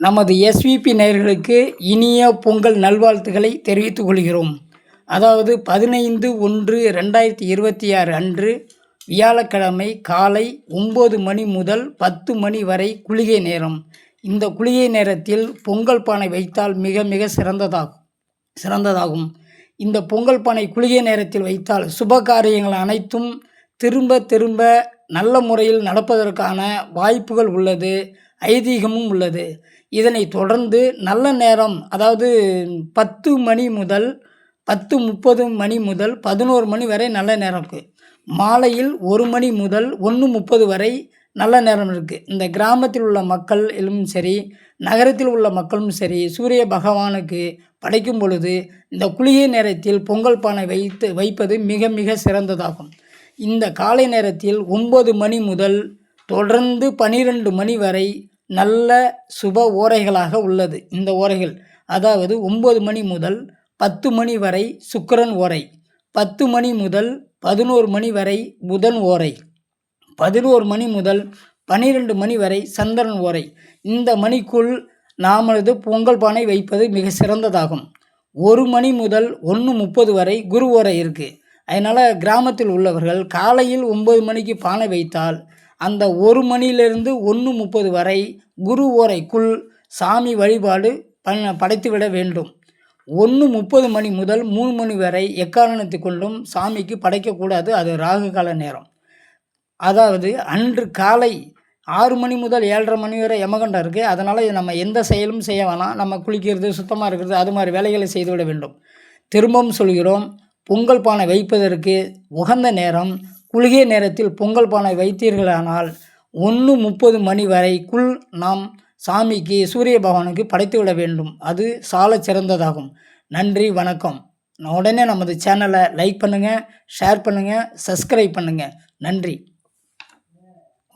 நமது எஸ்விபி நேயர்களுக்கு இனிய பொங்கல் நல்வாழ்த்துக்களை தெரிவித்துக் கொள்கிறோம். அதாவது பதினைந்து ஒன்று ரெண்டாயிரத்தி இருபத்தி ஆறு அன்று வியாழக்கிழமை காலை ஒம்பது மணி முதல் பத்து மணி வரை குளிகை நேரம். இந்த குளிகை நேரத்தில் பொங்கல் பானை வைத்தால் மிக மிக சிறந்ததாகும் சிறந்ததாகும். இந்த பொங்கல் பானை குளிகை நேரத்தில் வைத்தால் சுப காரியங்கள் அனைத்தும் திரும்ப திரும்ப நல்ல முறையில் நடப்பதற்கான வாய்ப்புகள் உள்ளது ஐதீகமும் உள்ளது. இதனை தொடர்ந்து நல்ல நேரம் அதாவது பத்து மணி முதல் பத்து முப்பது மணி முதல் பதினோரு மணி வரை நல்ல நேரம் இருக்குது மாலையில் ஒரு மணி முதல் ஒன்று முப்பது வரை நல்ல நேரம் இருக்குது இந்த கிராமத்தில் உள்ள மக்களும் சரி நகரத்தில் உள்ள மக்களும் சரி சூரிய பகவானுக்கு படைக்கும் பொழுது இந்த குளிகை நேரத்தில் பொங்கல் பானை வைத்து வைப்பது மிக மிக சிறந்ததாகும். இந்த காலை நேரத்தில் ஒம்பது மணி முதல் தொடர்ந்து பனிரெண்டு மணி வரை நல்ல சுப ஓரைகளாக உள்ளது. இந்த ஓரைகள் அதாவது ஒம்பது மணி முதல் பத்து மணி வரை சுக்கரன் ஓரை பத்து மணி முதல் பதினோரு மணி வரை புதன் ஓரை பதினோரு மணி முதல் பனிரெண்டு மணி வரை சந்திரன் ஓரை. இந்த மணிக்குள் நாமளது பொங்கல் பானை வைப்பது மிக சிறந்ததாகும். ஒரு மணி முதல் ஒன்று முப்பது வரை குரு ஓரை இருக்குது அதனால் கிராமத்தில் உள்ளவர்கள் காலையில் ஒம்பது மணிக்கு பானை வைத்தால் அந்த ஒரு மணியிலிருந்து ஒன்று முப்பது வரை குரு ஓரைக்குள் சாமி வழிபாடு ப படைத்துவிட வேண்டும். ஒன்று முப்பது மணி முதல் மூணு மணி வரை எக்காரணத்தை கொண்டும் சாமிக்கு படைக்கக்கூடாது. அது ராகு கால நேரம். அதாவது அன்று காலை ஆறு மணி முதல் ஏழரை மணி வரை யமகண்டம் இருக்குது அதனால் நம்ம எந்த செயலும் செய்ய வேணாம். நம்ம குளிக்கிறது சுத்தமாக இருக்கிறது அது மாதிரி வேலைகளை செய்துவிட வேண்டும். திரும்பவும் சொல்கிறோம் பொங்கல் பானை வைப்பதற்கு உகந்த நேரம். குளிகை நேரத்தில் பொங்கல் பானை வைத்தீர்களானால் ஒன்று முப்பது மணி வரைக்குள் நாம் சாமிக்கு சூரிய பகவானுக்கு படைத்துவிட வேண்டும். அது சால சிறந்ததாகும். நன்றி வணக்கம். உடனே நமது சேனலை லைக் பண்ணுங்கள் ஷேர் பண்ணுங்கள் சப்ஸ்கிரைப் பண்ணுங்கள் நன்றி.